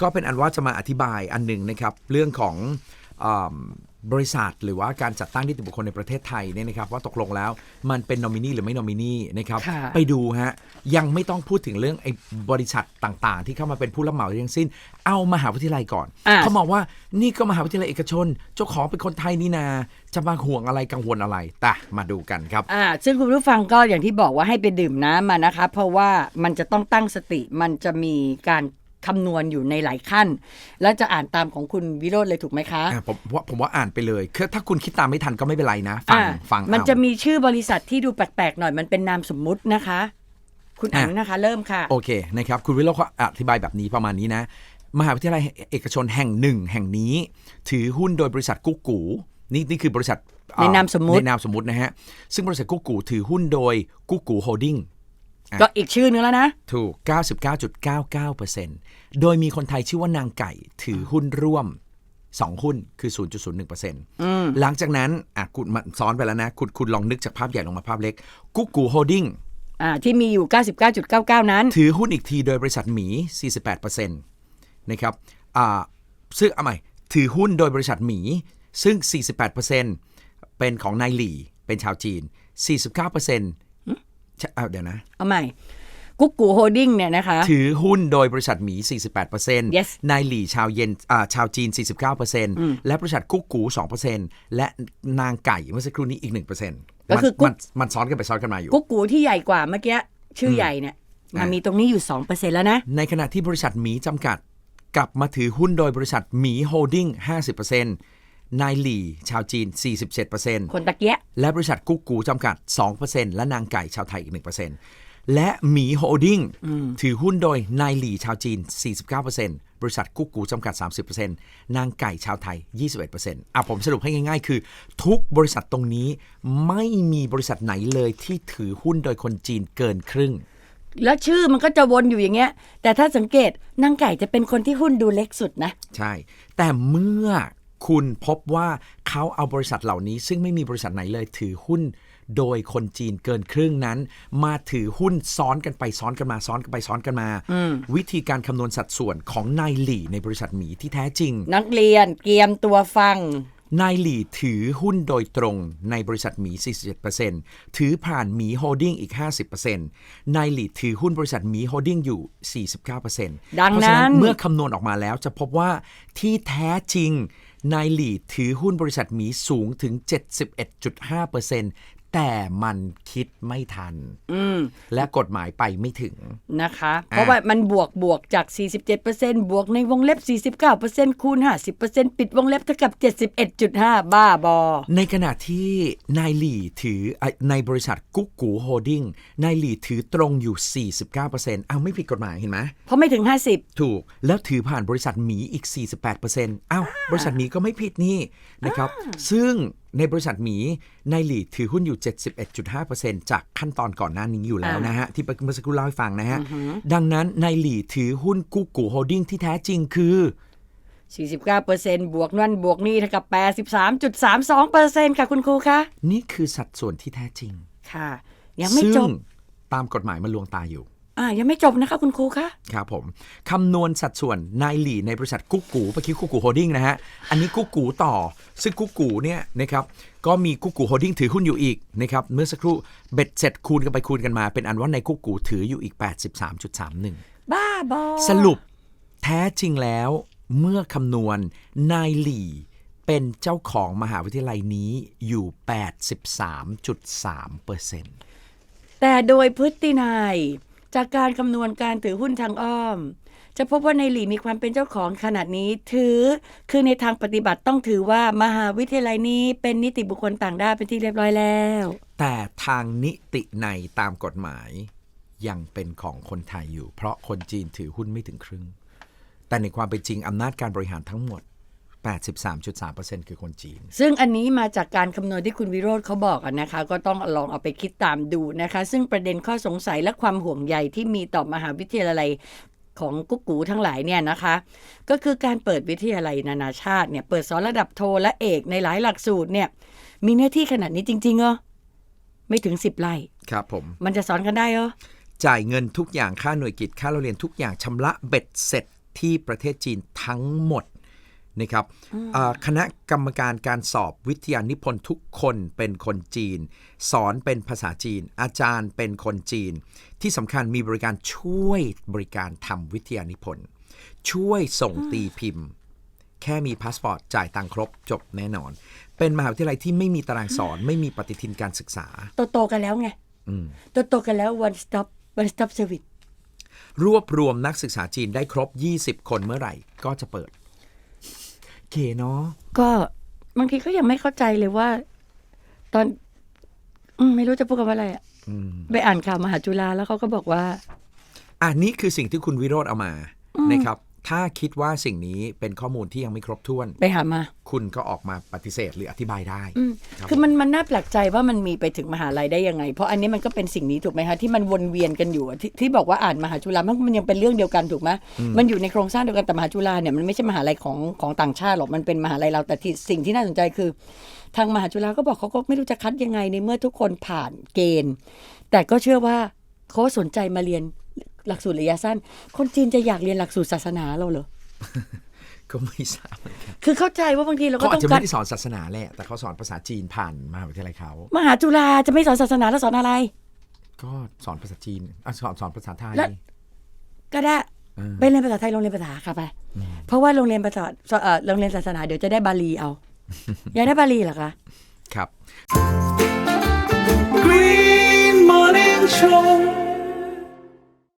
ก็เป็นอันว่าจะมาอธิบายอันหนึ่งนะครับ เรื่องของอาบริษัทหรือว่าการจัดตั้งนิติบุคคลในประเทศไทยเนี่ยนะครับว่าตกลงแล้วมันเป็นนอมินีหรือไม่นอมินีนะครับค่ะไปดูฮะยังไม่ต้องพูดถึงเรื่องไอ้บริษัทต่างๆ ที่เข้ามาเป็นผู้รับเหมาทั้งสิ้น เอามหาวิทยาลัยก่อนอะเขามองว่านี่ก็มหาวิทยาลัยเอกชน เจ้าของเป็นคนไทยนี่นาจะมาห่วงอะไรกังวลอะไรแต่มาดูกันครับอ่าซึ่งคุณผู้ฟังก็อย่างที่บอกว่าให้ไปดื่มน้ำมานะคะ เพราะว่ามันจะต้องตั้งสติมันจะมีการ คำนวณอยู่ในหลายขั้น แล้วจะอ่านตามของคุณวิโรธเลยถูกไหมคะอะผมว่าผมว่าอ่านไปเลยคือถ้าคุณคิดตามไม่ทันก็ไม่เป็นไรนะ ฟังอ่าฟังมันเอา จะมีชื่อบริษัทที่ดูแปลกๆหน่อยมันเป็นนามสมมุตินะคะ คุณอ่านอะนะคะ เริ่มค่ะ โอเคนะครับคุณวิโรจน์เขาอธิบายแบบนี้ประมาณนี้นะ มหาวิทยาลัยเอกชนแห่งหนึ่งแห่งนี้ ถือหุ้นโดยบริษัทกุ๊กกูนี่นี่คือบริษัทเอ่อในนามสมมุติ ในนามสมมุตินะฮะ ซึ่งบริษัทกุ๊กกูถือหุ้นโดยกุ๊กกูโฮลดิ้งอะ ก็อีกชื่อนึงแล้วนะ ถูก 99.99%โดยมีคนไทยชื่อว่านางไก่ถือหุ้นร่วม 2 หุ้นคือ 0.01%หลังจากนั้นอะคุณมาซ้อนไปแล้วนะ คุณคุณลองนึกจากภาพใหญ่ลงมาภาพเล็ก กุ๊กกูโฮลดิ้งอ่าที่มีอยู่ 99.99 นั้น ถือหุ้นอีกทีโดยบริษัทหมี 48%นะครับอ่าซึ่งเอาใหม่ถือหุ้นโดยบริษัทหมี ซึ่ง 48%เป็นของนายหลี่ เป็นชาวจีน 49% ชะอ่าเดี๋ยวนะ เอาใหม่ กุ๊กกูโฮดดิ้งเนี่ยนะคะ ถือหุ้นโดยบริษัทหมี 48% Yes นายหลี่ชาวเย็นอ่าชาวจีน 49%และบริษัทกุ๊กกู 2%และนางไก่เมื่อสักครู่นี้อีก 1%ก็คือกุ๊มักนมันซ้อนกันไปซ้อนกันมาอยู่ กุ๊กกูที่ใหญ่กว่าเมื่อกี้ชื่อใหญ่เนี่ยมันอะมีตรงนี้อยู่ 2%แล้วนะ ในขณะที่บริษัทหมีจำกัด กลับมาถือหุ้นโดยบริษัทหมีโฮลดิ้ง50% นายหลี่ ชาวจีน 47%คนตะเกียะและบริษัทกุ๊กกูจำกัด 2%และนางไก่ชาวไทยอีก 1%และหมีโฮลดิ้งถือหุ้นโดยนายหลี่ชาวจีน 49%บริษัทกุ๊กกูจำกัด 30%นางไก่ชาวไทย 21%อะผมสรุปให้ง่ายๆ คือ ทุกบริษัทตรงนี้ไม่มีบริษัทไหนเลยที่ถือหุ้นโดยคนจีนเกินครึ่งแล้วชื่อมันก็จะวนอยู่อย่างเงี้ย แต่ถ้าสังเกตนางไก่จะเป็นคนที่หุ้นดูเล็กสุดนะ ใช่ แต่เมื่อ คุณพบว่าเขาเอาบริษัทเหล่านี้ ซึ่งไม่มีบริษัทไหนเลยถือหุ้น โดยคนจีนเกินครึ่งนั้น มาถือหุ้นซ้อนกันไปซ้อนกันมาซ้อนกันไปซ้อนกันมา วิธีการคำนวณสัดส่วนของนายหลี่ในบริษัทหมีที่แท้จริง นักเรียนเกียมตัวฟังนายหลี่ถือหุ้นโดยตรงในบริษัทหมี 47%ถือผ่านหมีโฮลดิ้งอีก 50%นายหลี่ถือหุ้นบริษัทหมีโฮลดิ้งอยู่ 49%ดังนั้นเพราะฉะนั้นเมื่อคำนวณออกมาแล้วจะพบว่าที่แท้จริง นายหลีถือหุ้นบริษัทหมีสูงถึง 71.5% แต่มันคิดไม่ทัน และกฎหมายไปไม่ถึงนะคะ เพราะว่ามันบวกบวกจาก 47%บวกในวงเล็บ 49%คูณ 50%ปิดวงเล็บเท่ากับ 71.5 บ้าบอ ในขณะที่นายหลี่ถือเอ่อในบริษัทกุ๊กกูโฮลดิ้งนายหลี่ถือตรงอยู่ 49%อ้าวไม่ผิดกฎหมายเห็นไหมเพราะไม่ถึง 50 ถูก แล้วถือผ่านบริษัทหมีอีก 48%อ้าวบริษัทหมีก็ไม่ผิดนี่นะครับ ซึ่ง ในบริษัทหมีนายหลี่ถือหุ้นอยู่ 71.5%จากขั้นตอนก่อนหน้านี้อยู่แล้วนะฮะ ที่เมื่อสักครู่เล่าให้ฟังนะฮะ ดังนั้นนายหลี่ถือหุ้นกุ๊กกูโฮลดิ้งที่แท้จริงคือ 49%บวกนั่นบวกนี่เท่ากับ 83.32%ค่ะคุณครูคะ นี่คือสัดส่วนที่แท้จริง ค่ะ ยังไม่ซึ่งจบ ตามกฎหมายมันลวงตาอยู่ อ่ายังไม่จบนะคะคุณครูคะครับผมคำนวณสัดส่วนนายหลี่ในบริษัทกุ๊กกูเมื่อกี้กุ๊กกูโฮลดิ้งนะฮะ อันนี้กุ๊กกูต่อ ซึ่งกุ๊กกูเนี่ยนะครับก็มีกุ๊กกูโฮลดิ้งถือหุ้นอยู่อีกนะครับเมื่อสักครู่เบ็ดเสร็จคูณกันไปคูณกันมา เป็นอันว่าในกุ๊กกูถืออยู่อีก 83.31 บ้าบอสรุปแท้จริงแล้วเมื่อคำนวณนายหลี่เป็นเจ้าของมหาวิทยาลัยนี้อยู่ 83.3%แต่โดยพฤตินัย จากการคำนวณการถือหุ้นทางอ้อม จะพบว่าในหลีมีความเป็นเจ้าของขนาดนี้ถือ คือในทางปฏิบัติต้องถือว่ามหาวิทยาลัยนี้เป็นนิติบุคคลต่างด้าวเป็นที่เรียบร้อยแล้ว แต่ทางนิติในตามกฎหมาย ยังเป็นของคนไทยอยู่ เพราะคนจีนถือหุ้นไม่ถึงครึ่ง แต่ในความเป็นจริงอำนาจการบริหารทั้งหมด 83.3%คือคนจีน ซึ่งอันนี้มาจากการคำนวณที่คุณวิโรธเขาบอกอะนะคะ ก็ต้องลองเอาไปคิดตามดูนะคะ ซึ่งประเด็นข้อสงสัยและความห่วงใยที่มีต่อมหาวิทยาลัยของกุ๊กกูทั้งหลายเนี่ยนะคะ ก็คือการเปิดวิทยาลัยนานาชาติเนี่ยเปิดสอนระดับโทและเอกในหลายหลักสูตรเนี่ย มีเนื้อที่ขนาดนี้จริงๆเหรอไม่ถึงสิบไร่ครับผม มันจะสอนกันได้เหรอจ่ายเงินทุกอย่างค่าหน่วยกิจค่าเราเรียนทุกอย่างชำระเบ็ดเสร็จที่ประเทศจีนทั้งหมด นะครับอ่าคณะกรรมการการสอบวิทยานิพนธ์ทุกคนเป็นคนจีน สอนเป็นภาษาจีน อาจารย์เป็นคนจีน ที่สำคัญมีบริการช่วยบริการทำวิทยานิพนธ์ช่วยส่งตีพิมพ์ แค่มีพาสปอร์ตจ่ายตังค์ครบจบแน่นอน เป็นมหาวิทยาลัยที่ไม่มีตารางสอนไม่มีปฏิทินการศึกษา โตโตๆกันแล้วไงอืมโตโตๆกันแล้ว one stop one stop service รวบรวมนักศึกษาจีนได้ครบ 20 คนเมื่อไหร่ก็จะเปิด เก๋เนาะก็บางทีก็ยังไม่เข้าใจเลยว่า ตอนอืมไม่รู้จะพูดกันว่าอะไรอะไปอ่านข่าวมหาจุฬาแล้วเขาก็บอกว่า อันนี้คือสิ่งที่คุณวิโรธเอามานะครับ ถ้าคิดว่าสิ่งนี้เป็นข้อมูลที่ยังไม่ครบถ้วน ไปหามา คุณก็ออกมาปฏิเสธหรืออธิบายได้ ครับคือมันมันน่าแปลกใจว่ามันมีไปถึงมหาลัยได้ยังไง เพราะอันนี้มันก็เป็นสิ่งนี้ถูกไหมคะที่มันวนเวียนกันอยู่อะที่ที่บอกว่าอ่านมหาจุฬามันมันยังเป็นเรื่องเดียวกันถูกไหมมันอยู่ในโครงสร้างเดียวกันแต่มหาจุฬาเนี่ยมันไม่ใช่มหาลัยของของต่างชาติหรอกมันเป็นมหาลัยเราแต่ที่สิ่งที่น่าสนใจคือ ทางมหาจุฬาก็บอกเขาก็ไม่รู้จะคัดยังไงในเมื่อทุกคนผ่านเกณฑ์ แต่ก็เชื่อว่าเขาสนใจมาเรียน หลักสูตรระยะสั้น คนจีนจะอยากเรียนหลักสูตรศาสนาเราเหรอก็ไม่ทราบเหมือนกันคือเข้าใจว่าบางทีเราเขาก็อาต้จองจะกาไม่รได้สอนศาสนาแหละ แต่เขาสอนภาษาจีนผ่านมหาวิทยาลัยเขา มหาจุฬาจะไม่สอนศาสนาแล้วสอนอะไร ก็สอนภาษาจีนอะสอนสอนภาษาไทยแล้ว ก็ได้เออไปเรียนภาษาไทยโรงเรียนภาษาค่ะไปเพราะว่าโรงเรียนภาษาเอ่อโรงเรียนศาสนาเดี๋ยวจะได้บาลีเอา อยากได้บาลีเหรอคะ ครับ Green Morning Show.